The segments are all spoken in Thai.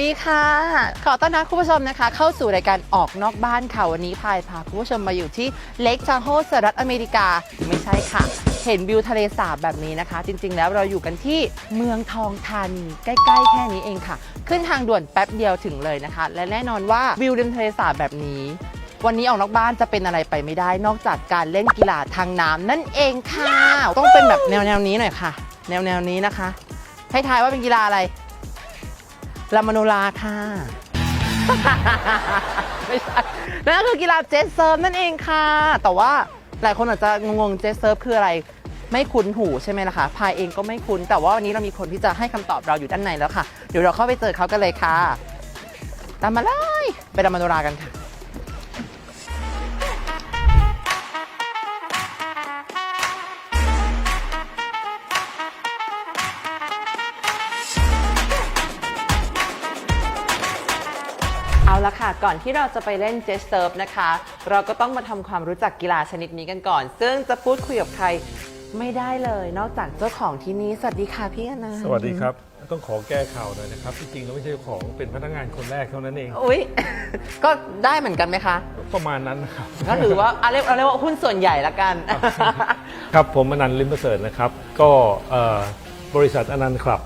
สวัสดีค่ะ ขอต้อนรับคุณผู้ชมนะคะ เข้าสู่รายการออกนอกบ้านค่ะ วันนี้พายพาคุณผู้ชมมาอยู่ที่เลกชาโฮสหรัฐอเมริกา ไม่ใช่ค่ะ เห็นวิวทะเลสาบแบบนี้นะคะ จริง ๆ แล้วเราอยู่กันที่เมืองทองธานี ใกล้ ๆ แค่นี้เองค่ะ ขึ้นทางด่วนแป๊บเดียวถึงเลยนะคะ และแน่นอนว่าวิวริมทะเลสาบแบบนี้วันนี้ออกนอกบ้านจะเป็นอะไรไปไม่ได้ นอกจากการเล่นกีฬาทางน้ำนั่นเองค่ะ ต้องเป็นแบบแนวแนวๆนี้หน่อยค่ะ แนวแนวๆนี้นะคะ ให้ทายว่าเป็นกีฬาอะไร ลามาโนลาค่ะ ไม่ใช่นั่นก็คือกีฬาเจสเซิร์ฟนั่นเองค่ะ แต่ว่าหลายคนอาจจะงงเจสเซิร์ฟคืออะไรไม่คุ้นหูใช่ไหมล่ะคะพายเองก็ไม่คุ้น แต่ว่าวันนี้เรามีคนที่จะให้คำตอบเราอยู่ด้านในแล้วค่ะ เดี๋ยวเราเข้าไปเจอเขากันเลยค่ะ ตามมาเลย ไปลามาโนลากันค่ะ ละค่ะ ก่อนที่เราจะไปเล่นเจสเซิร์ฟนะคะ เราก็ต้องมาทำความรู้จักกีฬาชนิดนี้กันก่อน ซึ่งจะพูดคุยกับใครไม่ได้เลย นอกจากเจ้าของที่นี่ สวัสดีค่ะพี่อนันต์สวัสดีครับ ต้องขอแก้ข่าวหน่อยนะครับที่จริงเราไม่ใช่เจ้าของเป็นพนักงานคนแรกเท่านั้นเอง อุ๊ยก็ได้เหมือนกันไหมคะ ประมาณนั้นนะครับ ก็ถือว่าเอาเรียกเอาเรียกว่าหุ้นส่วนใหญ่ละกัน ครับผมอนันต์ลิมประเสริฐนะครับ ก็เอ่อบริษัทอนันต์คลับ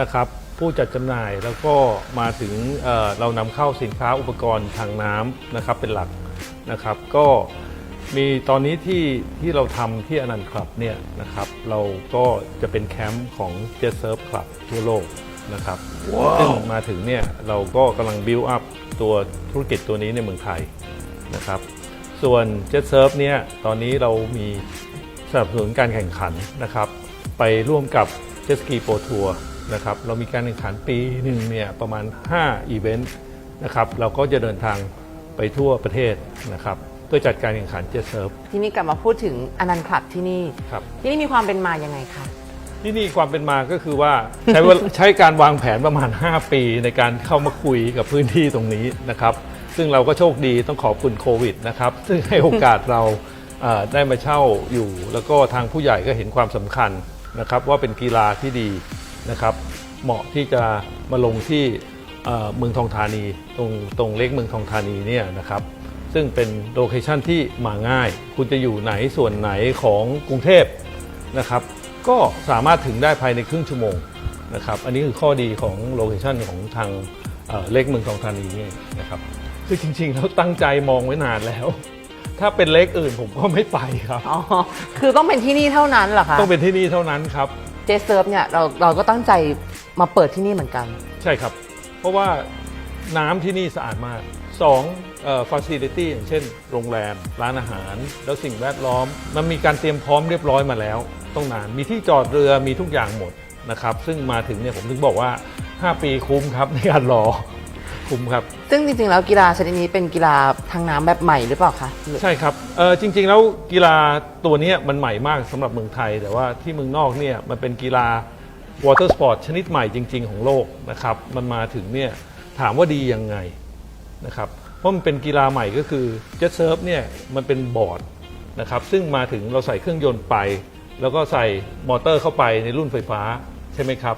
นะครับ ผู้จัดจำหน่ายแล้วก็มาถึงเอ่อเรานำเข้าสินค้าอุปกรณ์ทางน้ำนะครับเป็นหลักนะครับ ก็มีตอนนี้ที่ที่เราทำที่อนันต์คลับเนี่ยนะครับ เราก็จะเป็นแคมป์ของ Jet Surf Club ทั่วโลกนะครับซึ่งมาถึงเนี่ยเราก็กำลัง build up ตัวธุรกิจตัวนี้ในเมืองไทยนะครับ ส่วน Jet Surf เนี่ยตอนนี้เรามีสนับสนุนการแข่งขันนะครับ ไปร่วมกับ Jet Ski Pro Tour นะครับเรามีการแข่งขันปีหนึ่งเนี่ยประมาณ 5 อีเวนต์นะครับเราก็จะเดินทางไปทั่วประเทศนะครับเพื่อจัดการแข่งขัน Jet Surf ที่นี่กลับมาพูดถึงอนันต์คลับที่นี่ ครับ ที่นี่มีความเป็นมายังไงคะ ที่นี่ความเป็นมาก็คือว่าใช้เวลา ใช้การวางแผนประมาณ 5 ปีในการเข้ามาคุยกับพื้นที่ตรงนี้นะครับ ซึ่งเราก็โชคดีต้องขอบคุณโควิดนะครับ ซึ่งให้โอกาสเราเอ่อได้มาเช่าอยู่ แล้วก็ทางผู้ใหญ่ก็เห็นความสำคัญนะครับว่าเป็นกีฬาที่ดี นะครับเหมาะที่จะมาลงที่เอ่อเมืองทองธานี ตรงตรงเล็กเมืองทองธานีเนี่ยนะครับซึ่งเป็นโลเคชันที่มาง่าย คุณจะอยู่ไหนส่วนไหนของกรุงเทพนะครับก็สามารถถึงได้ภายในครึ่งชั่วโมงนะครับอันนี้คือข้อดีของโลเคชันของทางเอ่อเล็กเมืองทองธานีนี่นะครับคือจริงๆแล้วตั้งใจมองไว้นานแล้ว ถ้าเป็นเล็กอื่นผมก็ไม่ไปครับอ๋อคือต้องเป็นที่นี่เท่านั้นเหรอคะต้องเป็นที่นี่เท่านั้นครับ เจสเซิร์ฟเนี่ยเราเราก็ตั้งใจมาเปิดที่นี่เหมือนกัน ใช่ครับ เพราะว่าน้ำที่นี่สะอาดมาก2เอ่อ facility อย่างเช่น โรงแรม ร้านอาหาร แล้วสิ่งแวดล้อม มันมีการเตรียมพร้อมเรียบร้อยมาแล้วต้องนาน มีที่จอดเรือมีทุกอย่างหมดนะครับ ซึ่งมาถึงเนี่ยผมถึงบอกว่า 5 ปีคุ้มครับในการรอ คุ้มครับ ซึ่งจริงๆ แล้วกีฬาชนิดนี้เป็นกีฬาทางน้ำแบบใหม่หรือเปล่าคะหรือใช่ครับเออจริงๆ แล้วกีฬาตัวเนี้ยมันใหม่มากสำหรับเมืองไทย แต่ว่าที่เมืองนอกเนี่ยมันเป็นกีฬาวอเตอร์สปอร์ตชนิดใหม่จริง ๆ ของโลกนะครับมันมาถึงเนี่ยถามว่าดียังไงนะครับเพราะมันเป็นกีฬาใหม่ก็คือเจ็ตเซิร์ฟเนี่ยมันเป็นบอร์ดนะครับซึ่งมาถึงเราใส่เครื่องยนต์ไป แล้วก็ใส่มอเตอร์เข้าไปในรุ่นไฟฟ้าใช่ไหมครับ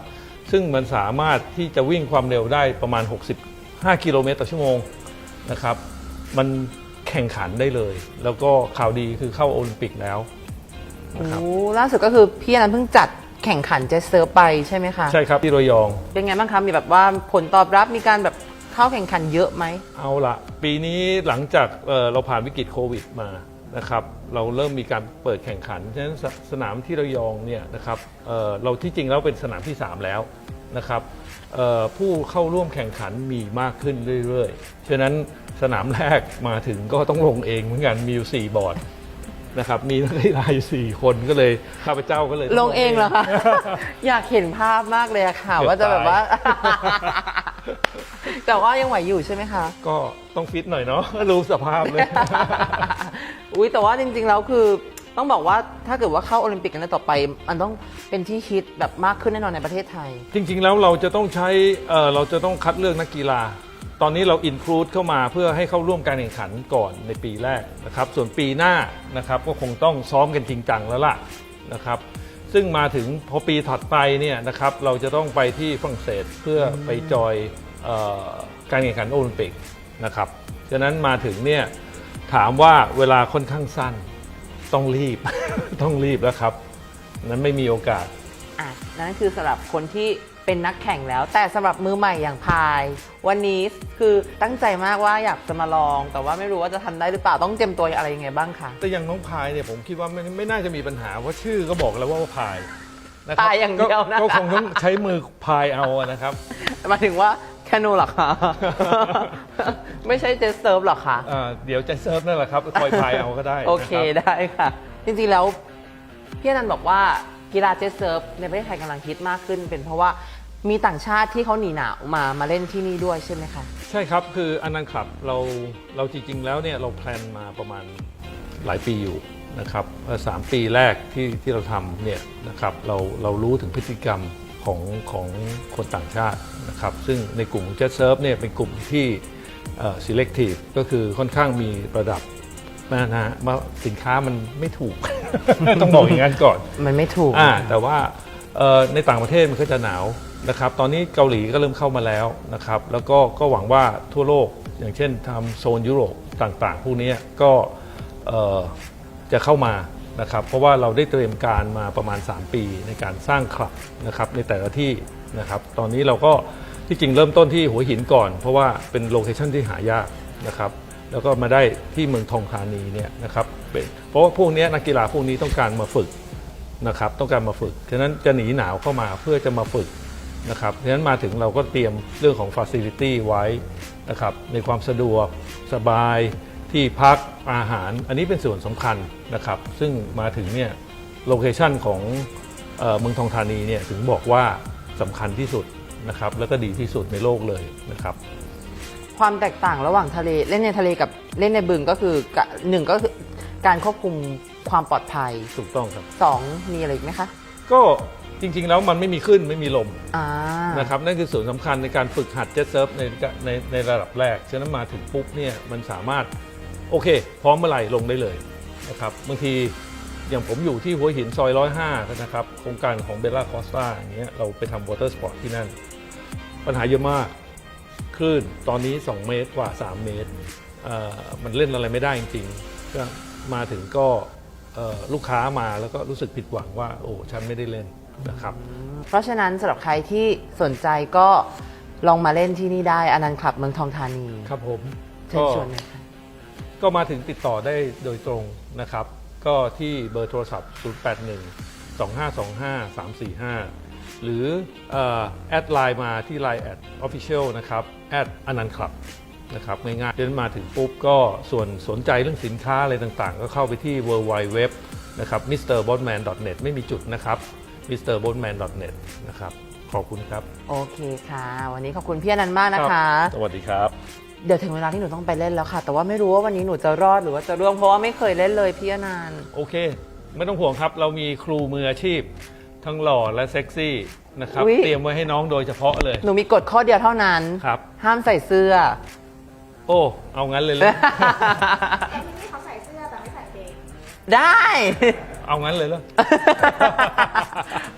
ซึ่งมันสามารถที่จะวิ่งความเร็วได้ประมาณ 65กิโลเมตรต่อชั่วโมงนะครับ มันแข่งขันได้เลย แล้วก็ข่าวดีคือเข้าโอลิมปิกแล้วนะครับโอ้ล่าสุดก็คือพี่อนันต์เพิ่งจัดแข่งขันเจสเซิร์ฟไปใช่ไหมคะ ใช่ครับที่ระยอง เป็นไงบ้างคะ มีแบบว่าผลตอบรับมีการแบบเข้าแข่งขันเยอะไหม เอาละปีนี้หลังจากเอ่อเราผ่านวิกฤตโควิดมานะครับ เราเริ่มมีการเปิดแข่งขันฉะนั้นสสนามที่ระยองเนี่ยนะครับเอ่อเราที่จริงแล้วเป็นสนามที่ 3 แล้ว นะครับเอ่อผู้เข้าร่วมแข่งขันมีมากขึ้นเรื่อยๆ ฉะนั้นสนามแรกมาถึงก็ต้องลงเองเหมือนกันมีอยู่ 4 บอร์ดนะครับมีนักกีฬาอยู่สี่คนก็เลยข้าพเจ้าก็เลย ลงเองเหรอคะอยากเห็นภาพมากเลยอะค่ะเกือบว่าจะแบบว่าตายแต่ว่ายังไหวอยู่ใช่ไหมคะ ก็ต้องฟิตหน่อยเนาะรู้สภาพเลย อุ้ยแต่ว่าจริงๆแล้วคือ ต้องบอกว่าถ้าเกิดว่าเข้าโอลิมปิกกันต่อไป มันต้องเป็นที่ฮิตแบบมากขึ้นแน่นอนในประเทศไทย จริง ๆ แล้วเราจะต้องใช้เอ่อเราจะต้องคัดเลือกนักกีฬา ตอนนี้เราอินคลูดเข้ามาเพื่อให้เข้าร่วมการแข่งขันก่อนในปีแรกนะครับ ส่วนปีหน้านะครับก็คงต้องซ้อมกันจริงจังแล้วล่ะนะครับ ซึ่งมาถึงพอปีถัดไปเนี่ยนะครับเราจะต้องไปที่ฝรั่งเศสเพื่อไปจอยเออการแข่งขันโอลิมปิกนะครับฉะนั้นมาถึงเนี่ยถามว่าเวลาค่อนข้างสั้น ต้องรีบ ต้องรีบแล้วครับ นั้นไม่มีโอกาส อะนั่นคือสำหรับคนที่เป็นนักแข่งแล้ว แต่สำหรับมือใหม่อย่างพาย วันนี้คือตั้งใจมากว่าอยากจะมาลอง แต่ว่าไม่รู้ว่าจะทำได้หรือเปล่าต้องเตรียมตัวอะไรยังไงบ้างคะแต่อย่างน้องพายเนี่ยผมคิดว่าไม่ไม่น่าจะมีปัญหาเพราะชื่อก็บอกแล้วว่าพายนะครับพายอย่างเดียวนะคะก็ก็คงต้องใช้มือพายเอาอะนะครับหมายถึงว่า แคนูเหรอคะ ไม่ใช่เจสเซิร์ฟหรอคะ อ่าเดี๋ยวจะเซิร์ฟนั่นแหละครับคอยพายเอาก็ได้โอเคนะครับได้ค่ะ จริงๆแล้วพี่อนันต์บอกว่ากีฬาเจสเซิร์ฟในประเทศไทยกำลังฮิตมากขึ้น เป็นเพราะว่ามีต่างชาติที่เขาหนีหนาวมามาเล่นที่นี่ด้วยใช่ไหมคะ ใช่ครับคืออันนั้นครับเราเราจริง ๆ แล้วเนี่ยเราแพลนมาประมาณหลายปีอยู่นะครับเอ่อสามปีแรกที่ที่เราทำเนี่ยนะครับเราเรารู้ถึงพฤติกรรม ของของคนต่างชาตินะครับ ซึ่งในกลุ่มเจ็ตเซิร์ฟเนี่ยเป็นกลุ่มที่เอ่อ selective ก็คือค่อนข้างมีระดับนะฮะว่าสินค้ามันไม่ถูก ต้องบอกอย่างนั้นก่อน มันไม่ถูกอ่าแต่ว่าเอ่อในต่างประเทศมันก็จะหนาวนะครับ ตอนนี้เกาหลีก็เริ่มเข้ามาแล้วนะครับ แล้วก็ก็หวังว่าทั่วโลกอย่างเช่นทำโซนยุโรปต่างๆ พวกนี้ก็เอ่อจะเข้ามา นะครับเพราะว่าเราได้เตรียมการมาประมาณ 3 ปีในการสร้างคลับนะครับในแต่ละที่นะครับตอนนี้เราก็ที่จริงเริ่มต้นที่หัวหินก่อน เพราะว่าเป็นโลเคชั่นที่หายากนะครับแล้วก็มาได้ที่เมืองทองธานีเนี่ยนะครับเป็นเพราะว่าพวกนี้นักกีฬาพวกนี้ต้องการมาฝึกนะครับต้องการมาฝึกฉะนั้นจะหนีหนาวเข้ามาเพื่อจะมาฝึกนะครับฉะนั้นมาถึงเราก็เตรียมเรื่องของ Facility ไว้นะครับในความสะดวกสบาย ที่พักอาหารอันนี้เป็นส่วนสำคัญนะครับ ซึ่งมาถึงเนี่ยโลเคชันของเอ่อเมืองทองธานีเนี่ยถึงบอกว่าสำคัญที่สุดนะครับแล้วก็ดีที่สุดในโลกเลยนะครับ ความแตกต่างระหว่างทะเลเล่นในทะเลกับเล่นในบึงก็คือกะหนึ่งก็คือการควบคุมความปลอดภัยถูกต้องครับ สองมีอะไรอีกไหมคะก็จริงๆแล้วมันไม่มีขึ้นไม่มีลมอ่านะครับนั่นคือส่วนสำคัญในการฝึกหัดเจ็ตเซิร์ฟในในในระดับแรก ฉะนั้นมาถึงปุ๊บเนี่ยมันสามารถ โอเค พร้อมเมื่อไหร่ลงได้เลยนะครับบางทีอย่างผมอยู่ที่หัวหินซอย105นะครับโครงการของเบลล่าคอสตาอย่างเงี้ยเราไปทำวอเตอร์สปอร์ตที่นั่น ปัญหาเยอะมากคลื่นตอนนี้ 2 เมตรกว่า 3 เมตรเอ่อมันเล่นอะไรไม่ได้จริงๆก็มาถึงก็เอ่อลูกค้ามาแล้วก็รู้สึกผิดหวังว่า โอ้ฉันไม่ได้เล่นนะครับ เพราะฉะนั้นสำหรับใครที่สนใจก็ลองมาเล่นที่นี่ได้อนันต์คลับเมืองทองธานี ครับผมเชิญชวนเลยค่ะ ก็มาถึงติดต่อได้โดยตรงนะครับ ก็ที่เบอร์โทรศัพท์ 081 2525 345 หรือเอ่อแอดไลน์มาที่ Line แอด Official นะครับแอดอนันต์คลับนะครับง่ายๆเดินมาถึงปุ๊บก็ส่วนสนใจเรื่องสินค้าอะไรต่างๆ ก็เข้าไปที่ w w w นะครับ mrbotman.net ไม่มีจุดนะครับ mrbotman.net นะครับ ขอบคุณครับ โอเคค่ะ วันนี้ขอบคุณพี่อนันต์มากนะคะ สวัสดีครับ เดี๋ยวถึงเวลาที่หนูต้องไปเล่นแล้วค่ะ แต่ว่าไม่รู้ว่าวันนี้หนูจะรอดหรือว่าจะร่วงเพราะว่าไม่เคยเล่นเลยพี่อนันต์โอเค ไม่ต้องห่วงครับ เรามีครูมืออาชีพ ทั้งหล่อและเซ็กซี่นะครับอุ๊ยเตรียมไว้ให้น้องโดยเฉพาะเลย หนูมีกฎข้อเดียวเท่านั้น ครับ ห้ามใส่เสื้อ โอ้ เอางั้นเลยเลยที่เขาใส่เสื้อแต่ไม่ใส่เกงได้ เอางั้นเลยเลย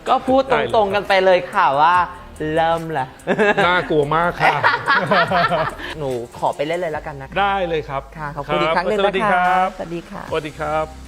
ก็พูดตรงๆกันไปเลยค่ะว่า เริ่มละ น่ากลัวมากค่ะ หนูขอไปเล่นเลยแล้วกันนะคะได้เลยครับค่ะ ขอบคุณอีกครั้งหนึ่งสนะวัสดีคะครับ สวัสดีค่ะ สวัสดีครับ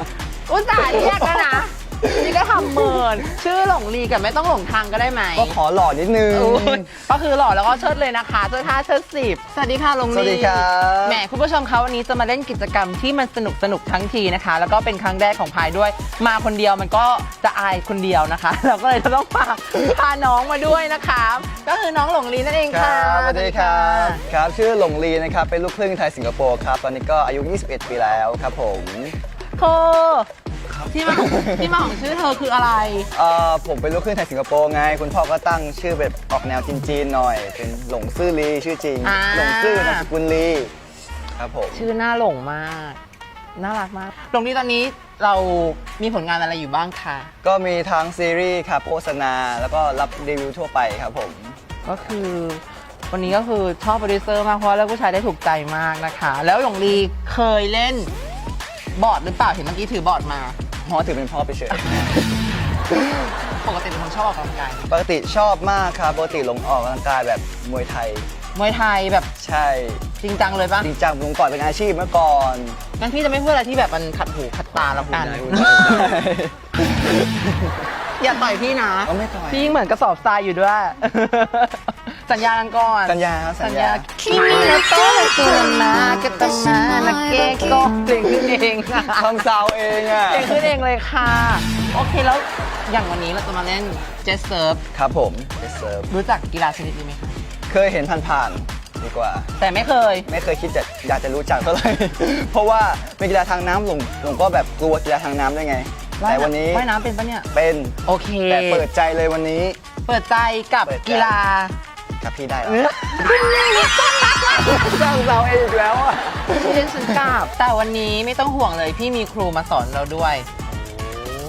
ชื่อหลงลีกับไม่ต้องหลงทางก็ได้ไหมก็ขอหล่อนิดนึงโอ้ยก็คือหล่อแล้วก็เชิดเลยนะคะเชิดห้าเชิดสิบสวัสดีค่ะหลงลีสวัสดีครับ แหมคุณผู้ชมคะวันนี้จะมาเล่นกิจกรรมที่มันสนุกสนุกทั้งทีนะคะ แล้วก็เป็นครั้งแรกของพายด้วย มาคนเดียวมันก็จะอายคนเดียวนะคะ เราก็เลยจะต้องพาพาน้องมาด้วยนะคะ ก็คือน้องหลงลีนั่นเองคค่ะรับสวัสดีครับครับ ชื่อหลงลีนะครับ เป็นลูกครึ่งไทยสิงคโปร์ครับ ตอนนี้ก็อายุ 21 ปีแล้วครับผมโคค ครับ ที่มาที่มาของชื่อเธอคืออะไร เอ่อผมเป็นลูกครึ่งไทยสิงคโปร์ไง คุณพ่อก็ตั้งชื่อแบบออกแนวจีนๆหน่อย เป็นหลงซื่อลีชื่อจริง อ่า หลงซื่อนามสกุลลีครับผมชื่อน่าหลงมาก น่ารักมากตรงนี้ตอนนี้เรามีผลงานอะไรอยู่บ้างคะก็มีทั้งซีรีส์ครับโฆษณา แล้วก็รับรีวิวทั่วไปครับผม ก็คือวันนี้ก็คือชอบโปรดิวเซอร์มากเพราะว่าเลือกผู้ชายได้ถูกใจมากนะคะ แล้วหยงลีเคยเล่นบอร์ดหรือเปล่าเห็นเมื่อกี้ถือบอร์ดมา พ่อถือเป็นพ่อไปเฉยปกติเป็นคนชอบออกกำลังกายปกติชอบมากครับปกติลงออกกำลังกายแบบมวยไทย มวยไทยแบบใช่ จริงจังเลยปะจริงจังลงก่อนเป็นอาชีพเมื่อก่อนงั้นพี่จะไม่พูดอะไรที่แบบมันขัดหูขัดตาแล้วกันพูดได้พูดได้อย่าต่อยพี่นะเอาไม่ต่อย พี่เหมือนกระสอบทรายอยู่ด้วย สัญญากันก่อนสัญญาครับสัญญาคิมิโนโตะตัวมากะตะนานาเกโกะเพลงขึ้นเองค่ะทำซาวเองอะเพลงขึ้นเองเลยค่ะ โอเคแล้วอย่างวันนี้เราจะมาเล่นเจสเซิร์ฟครับผมไปเซิร์ฟรู้จักกีฬาชนิดนี้ไหมคะเคยเห็นผ่านๆดีกว่า แต่ไม่เคย ไม่เคยคิดจะอยากจะรู้จักเท่าไหร่เพราะว่าเป็นกีฬาทางน้ำหลงหลงก็แบบกลัวกีฬาทางน้ำด้วยไงแต่วันนี้ว่ายน้ำเป็นปะเนี่ยเป็นโอเคแต่เปิดใจเลยวันนี้ เปิดใจกับเปิดใจกีฬา ครับพี่ได้แล้วสร้างเราเองอีกแล้วอะที่เล่นฉันกราบแต่วันนี้ไม่ต้องห่วงเลยพี่มีครูมาสอนเราด้วย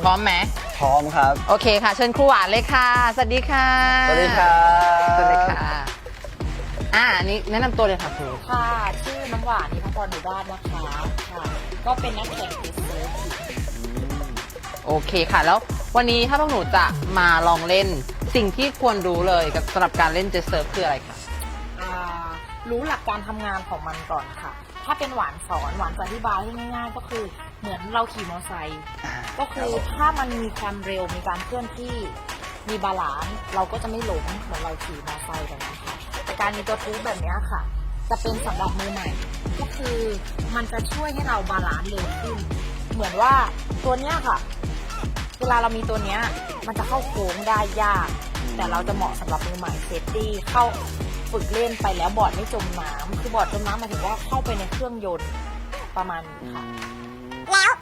พร้อมไหมพร้อมครับ โอเคค่ะ เชิญครูหวานเลยค่ะ สวัสดีค่ะ สวัสดีครับสวัสดีค่ะ อ่าอันนี้แนะนำตัวเลยค่ะครู ค่ะชื่อน้ำหวานนิพพรหมู่บ้านนะคะค่ะก็เป็นนักแข่งเทสเซิร์ฟโอเคค่ะ แล้ววันนี้ถ้าพวกหนูจะมาลองเล่น สิ่งที่ควรรู้เลยกับสำหรับการเล่นเจสเซิร์ฟคืออะไรคะอ่ารู้หลักการทำงานของมันก่อนค่ะ ถ้าเป็นหวานสอนหวานจะอธิบายให้ง่ายๆ ก็คือเหมือนเราขี่มอเตอร์ไซค์ก็คือถ้ามันมีความเร็วมีการเคลื่อนที่มีบาลานซ์เราก็จะไม่หลงเหมือนเราขี่มอเตอร์ไซค์แบบนี้ค่ะแต่การมีตัวทูบแบบนี้ค่ะ จะเป็นสำหรับมือใหม่ ก็คือมันจะช่วยให้เราบาลานซ์เร็วขึ้น เหมือนว่าตัวเนี้ยค่ะ เวลาเรามีตัวเนี้ยมันจะเข้าโค้งได้ยาก แต่เราจะเหมาะสำหรับมือใหม่เซฟตี้เข้าฝึกเล่นไปแล้วบอร์ดไม่จมน้ำคือบอร์ดจมน้ำหมายถึงว่าเข้าไปในเครื่องยนต์ประมาณนี้ค่ะ แล้ว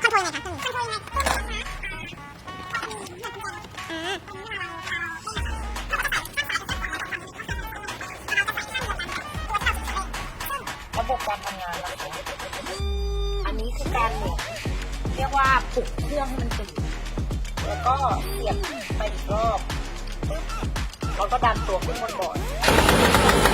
คอนโทรลยังไงคะคอนโทรลยังไงระบบการทำงานนะคะอันนี้คือการหมุนเรียกว่าปลุกเครื่องให้มันตื่นแล้วก็เสียบไปอีกรอบ ปึ๊บแล้วก็ดันตัวขึ้นบนบอร์ด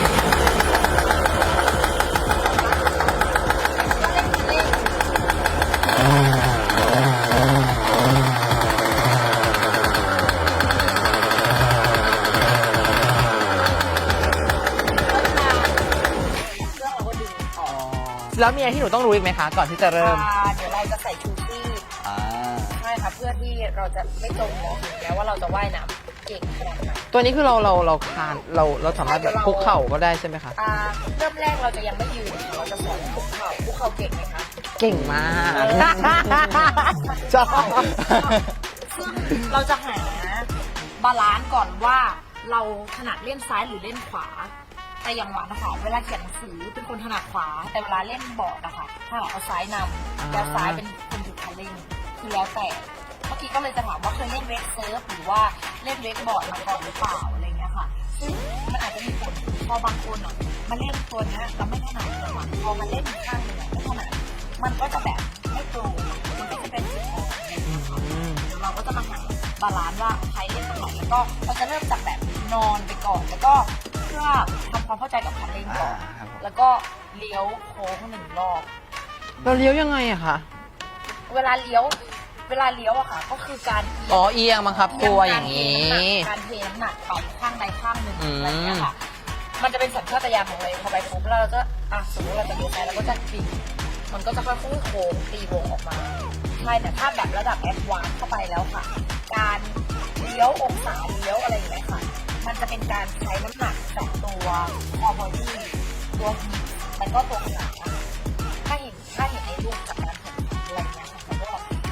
เครื่องเราก็ดึงออกแล้วมีอะไรที่หนูต้องรู้อีกไหมคะ ก่อนที่จะเริ่ม อ่าเดี๋ยวเราจะใส่ชูชีพอ่า ใช่ค่ะเพื่อที่เราจะไม่จมน้ำถึงแม้ว่าเราจะว่ายน้ำ ตัวนี้คือเราเราเราคานเราเราสามารถแบบเราคุกเข่าก็ได้ใช่ไหมคะ อ่าเริ่มแรกเราจะยังไม่ยืนค่ะเราจะสอนคุกเข่าคุกเข่าเก่งไหมคะ เก่งมากชอบซึ่งเราจะหาบาลานซ์ก่อนว่าเราถนัดเล่นซ้ายหรือเล่นขวา แต่อย่างหวานนะคะเวลาเขียนหนังสือเป็นคนถนัดขวา แต่เวลาเล่นบอร์ดนะคะถนัดเอาซ้ายนำแล้วซ้ายเป็นคนถือคันเร่งคือแล้วแต่ เมื่อกี้ก็เลยจะถามว่าเคยเล่นเวกเซิร์ฟหรือว่าเล่นเวกบอร์ดมาก่อนหรือเปล่าอะไรเงี้ยค่ะ ซึ่งมันอาจจะมีผลพอบางคนอะมาเล่นตัวเนี้ยเราไม่ถนัดแต่ว่าพอมาเล่นอีกข้างหนึ่งอะไม่ถนัดมันก็จะแบบไม่โปรมันก็จะเป็นจุดอ่อนอะไรเงี้ยค่ะเดี๋ยวเราก็จะมาหาบาลานซ์ว่าใครเล่นตรงไหนแล้วก็เราจะเริ่มจากแบบนอนไปก่อนแล้วก็เพื่อทำความเข้าใจกับคันเร่งก่อนอ่าครับผมแล้วก็เลี้ยวโค้งหนึ่งรอบ เราเลี้ยวยังไงอะคะ เวลาเลี้ยว เวลาเลี้ยวอะค่ะ ก็คือการอ๋อเอียงบังคับตัวอย่างนี้นี้ การเทน้ำหนักไปข้างใดข้างหนึ่งอืม อะไรอย่างเงี้ยค่ะ มันจะเป็นสัญชาตญาณของเราพอไปปุ๊บแล้วเราจะอะสมมติเราจะเลี้ยวไปเราก็จะปีมันก็จะค่อยๆโค้งตีวงออกมาใช่แต่ถ้าแบบระดับแอดวานซ์เข้าไปแล้วค่ะ การเลี้ยวองศาเลี้ยวอะไรอย่างเงี้ยค่ะ มันจะเป็นการใช้น้ำหนักจากตัวคอบอดี้ตัวหีบมันก็ตัวขาถ้าเห็นถ้าเห็นในรูปจากการแข่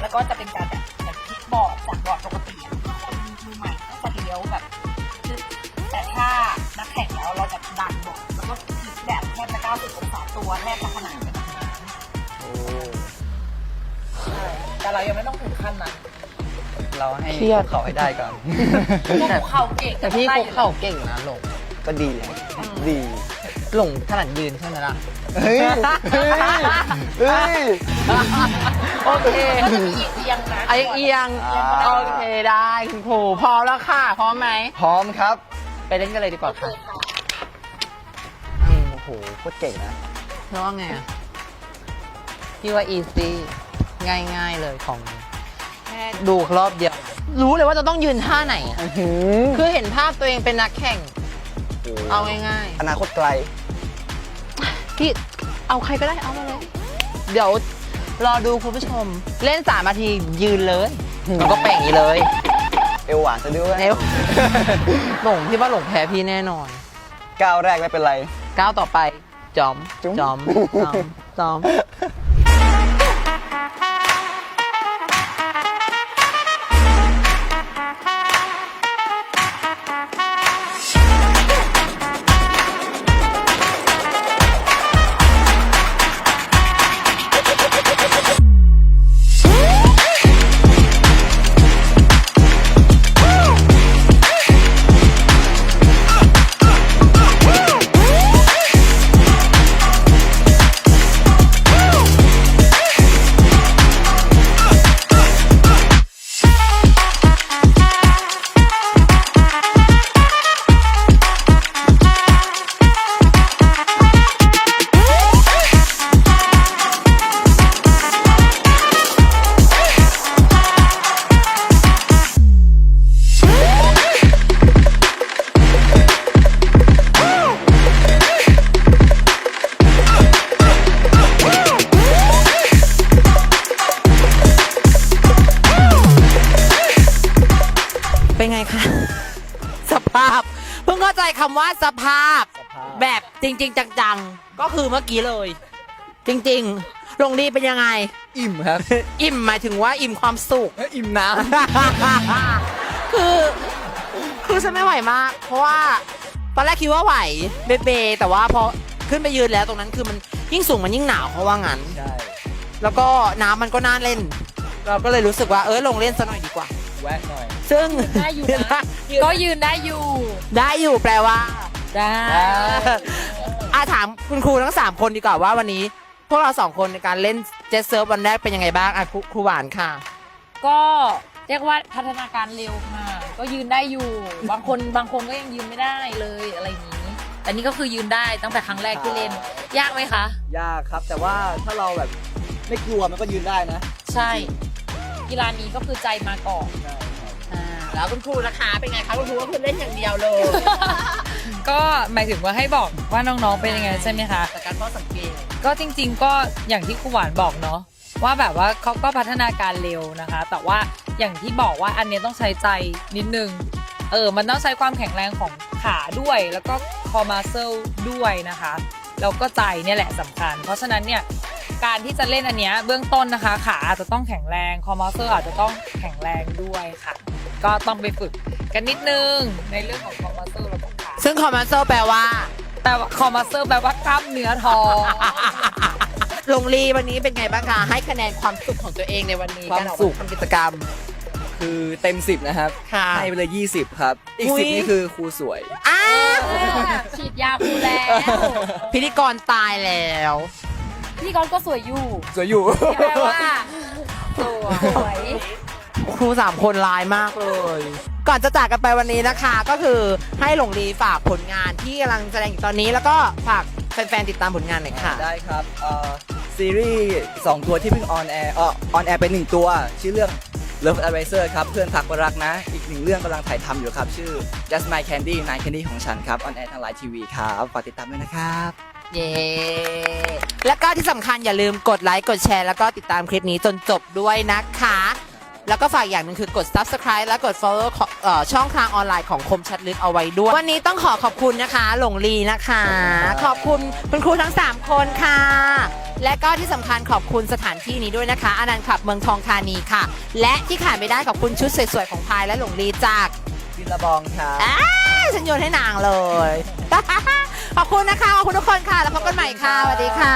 แล้วก็แล้วก็จะเป็นการแบบแบบพลิกบอร์ดจากบอร์ดปกติอะคนมือใหม่ก็จะเลี้ยวแบบคือแต่ถ้านักแข่งแล้วเราจะดันบอร์ดแล้วก็พลิกแบบแทบจะ90องศาตัวแทบจะขนาดเป็นแบบนั้นใช่แต่เรายังไม่ต้องถึงขั้นนั้นเราให้เครียด คุกเขาให้ได้ก่อน พวกเข่าเก่งแต่พี่ได้คุอกยู่เข่าเก่งนะหลงก็ดีนะดีหลงถนัดยืนใช่ไหมล่ะ เฮ้ย เฮ้ย เฮ้ย โอเคก็จะมีอีกเอียงนะไอเอียงอ่าโอเคได้คุณครูพร้อมแล้วค่ะ พร้อมไหม พร้อมครับ ไปเล่นกันเลยดีกว่าค่ะโอ้โหโคตรเก่งนะเพราะว่าไงอะพี่ว่า easy ง่ายๆเลยของแค่ดูรอบเดียว รู้เลยว่าจะต้องยืนท่าไหนอะคือเห็นภาพตัวเองเป็นนักแข่ง เอาง่ายอนาคตไกล ๆ พี่เอาใครก็ได้เอามาเลย เดี๋ยว รอดูคุณผู้ชม เล่นสามนาทียืนเลยมันก็แปลงอย่างนี้เลยเอวหวานซะด้วยเร็วหลงพี่ว่าหลงแพ้พี่แน่นอน ก้าวแรกไม่เป็นไร ก้าวต่อไปจอมจุ๊มจอมจอมจอม จริง ๆ จังๆ ก็คือเมื่อกี้เลย จริงๆ ลงดีเป็นยังไง อิ่มครับ อิ่มหมายถึงว่าอิ่มความสุข อิ่มน้คือ คือฉันไม่ไหวมาก เพราะว่าตอนแรกคิดว่าไหวเบเบแต่ว่าพอขึ้นไปยืนแล้วตรงนั้นคือมันยิ่งสูงมันยิ่งหนาวเพราะว่างั้นำใช่ แล้วก็น้ำมันก็น่าเล่น เราก็เลยรู้สึกว่าเออลงเล่นซะหน่อยดีกว่า แวะหน่อย ซึ่งได้อยู่นะ ก็ยืนได้อยู่ ได้อยู่แปลว่า ได้ อาถามคุณครูทั้ง 3 คนดีกว่าว่าวันนี้ พวกเราสองคนในการเล่นเจสเซิร์ฟวันแรกเป็นยังไงบ้างอะครูครูหวานค่ะ ก็เรียกว่าพัฒนาการเร็วค่ะ ก็ยืนได้อยู่ บางคนบางคนก็ยังยืนไม่ได้เลยอะไรอย่างนี้ แต่นี่ก็คือยืนได้ตั้งแต่ครั้งแรกที่เล่น ยากไหมคะ ยากครับ แต่ว่าถ้าเราแบบไม่กลัวมันก็ยืนได้นะ ใช่ กีฬานี้ก็คือใจมาก่อนอ่าแล้วคุณครูนะคะเป็นไงคะคุณครูก็คือเล่นอย่างเดียวเลย ก็หมายถึงว่าให้บอกว่าน้องๆเป็นยังไงใช่ไหมคะจากการเฝ้าสังเกตก็จริง ๆ ก็อย่างที่ครูหวานบอกเนาะว่าแบบว่าเขาก็พัฒนาการเร็วนะคะ แต่ว่าอย่างที่บอกว่าอันนี้ต้องใช้ใจนิดนึงเออมันต้องใช้ความแข็งแรงของขาด้วย แล้วก็คอมาเซลด้วยนะคะแล้วก็ใจเนี่ยแหละสำคัญ เพราะฉะนั้นเนี่ยการที่จะเล่นอันเนี้ยเบื้องต้นนะคะ ขาอาจจะต้องแข็งแรงคอมาเซลอาจจะต้องแข็งแรงด้วยค่ะ ก็ต้องไปฝึกกันนิดนึงในเรื่องของคอมาเซลแล้วก็ขาซึ่งคอมมานโซแปลว่า แต่คอมาเซอร์แปลว่ากล้ามเนื้อท้อง ลงรีวันนี้เป็นไงบ้างคะให้คะแนนความสุขของตัวเองในวันนี้ความการออกสุขทำกิจกรรม คือเต็ม 10 นะครับ ค่ะ ให้ไปเลย 20 ครับ อีก อุ๊ย 10 นี่คือครูสวย อ้าวฉีดยาคูแล้วพิธีกรตายแล้ว พี่กรก็สวยอยู่สวยอยู่ แปลว่าสวย ครูสามคนร้ายมากเลย ก่อนจะจากกันไปวันนี้นะคะ ก็คือให้หลงลีฝากผลงานที่กำลังแสดงอยู่ตอนนี้ แล้วก็ฝากแฟนๆติดตามผลงานหน่อยค่ะ ได้ครับเอ่อซีรีส์2ตัวที่เพิ่งออนแอร์เออออนแอร์ไป1ตัว ชื่อเรื่อง Love Advisor ครับเพื่อนทักว่ารักนะ อีกหนึ่งเรื่องกำลังถ่ายทำอยู่ครับ ชื่อ Just My Candy Nine Candy ของฉันครับออนแอร์ทางไลน์ทีวีครับฝากติดตามด้วยนะครับ เย้ แล้วก็ที่สำคัญอย่าลืมกดไลค์ กดแชร์ แล้วก็ติดตามคลิปนี้จนจบด้วยนะคะ แล้วก็ฝากอย่างหนึ่งคือกด subscribe และกด follow ขอเอ่อช่องทางออนไลน์ของคมชัดลึกเอาไว้ด้วย วันนี้ต้องขอขอบคุณนะคะ หลงลีนะคะ ขอบคุณคุณครูทั้ง 3 คนค่ะ และก็ที่สำคัญขอบคุณสถานที่นี้ด้วยนะคะอนันต์คลับเมืองทองธานีค่ะ และที่ขาดไม่ได้ขอบคุณชุดสวยๆของพายและหลงลีจากวินละบองครับอ้าฉันโยนให้นางเลย ขอบคุณนะคะขอบคุณทุกคนค่ะ แล้วพบกันใหม่ค่ะสวัสดีค่ะ